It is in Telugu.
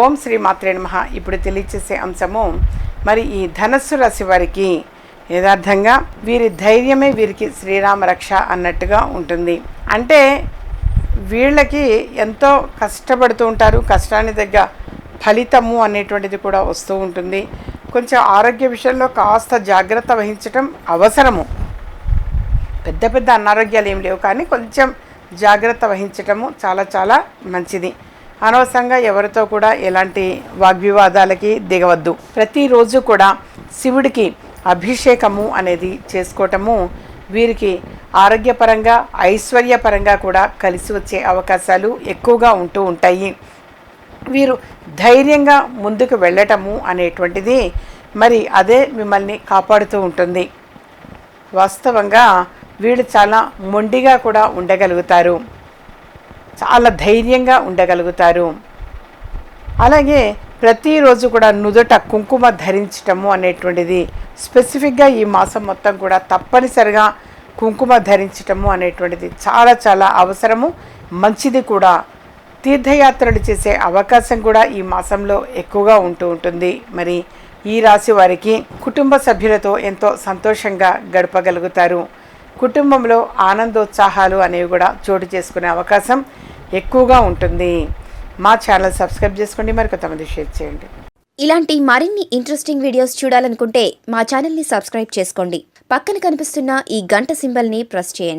ఓం శ్రీ మాత్రే నమ. ఇప్పుడు తెలియచేసే అంశము మరి ఈ ధనస్సు రాశి వారికి యథార్థంగా వీరి ధైర్యమే వీరికి శ్రీరామ రక్ష అన్నట్టుగా ఉంటుంది. అంటే వీళ్ళకి ఎంతో కష్టపడుతూ ఉంటారు కష్టాన్ని తగ్గ ఫలితము అనేటువంటిది కూడా వస్తూ ఉంటుంది. కొంచెం ఆరోగ్య విషయంలో కాస్త జాగ్రత్త వహించటం అవసరము. పెద్ద పెద్ద అనారోగ్యాలు ఏం లేవు కానీ కొంచెం జాగ్రత్త వహించటము చాలా చాలా మంచిది. అనవసరంగా ఎవరితో కూడా ఎలాంటి వాగ్వివాదాలకి దిగవద్దు. ప్రతిరోజు కూడా శివుడికి అభిషేకము అనేది చేసుకోవటము వీరికి ఆరోగ్యపరంగా ఐశ్వర్యపరంగా కూడా కలిసి వచ్చే అవకాశాలు ఎక్కువగా ఉంటూ ఉంటాయి. వీరు ధైర్యంగా ముందుకు వెళ్ళటము అనేటువంటిది మరి అదే మిమ్మల్ని కాపాడుతూ ఉంటుంది. వాస్తవంగా వీళ్ళు చాలా మొండిగా కూడా ఉండగలుగుతారు. చాలా ధైర్యంగా ఉండగలుగుతారు. అలాగే ప్రతిరోజు కూడా నుదుట కుంకుమ ధరించటము అనేటువంటిది స్పెసిఫిక్గా ఈ మాసం మొత్తం కూడా తప్పనిసరిగా కుంకుమ ధరించటము అనేటువంటిది చాలా చాలా అవసరము. మంచిది కూడా. తీర్థయాత్రలు చేసే అవకాశం కూడా ఈ మాసంలో ఎక్కువగా ఉంటూ ఉంటుంది. మరి ఈ రాశి వారికి కుటుంబ సభ్యులతో ఎంతో సంతోషంగా గడపగలుగుతారు. కుటుంబంలో ఆనందోత్సాహాలు అనేవి కూడా చోటు చేసుకునే అవకాశం ఎక్కువగా ఉంటుంది. మా ఛానల్ సబ్స్క్రైబ్ చేసుకోండి మరి కొంతమంది షేర్ చేయండి. ఇలాంటి మరిన్ని ఇంట్రెస్టింగ్ వీడియోస్ చూడాలనుకుంటే మా ఛానల్ని సబ్స్క్రైబ్ చేసుకోండి. పక్కన కనిపిస్తున్న ఈ గంట సింబల్ని ప్రెస్ చేయండి.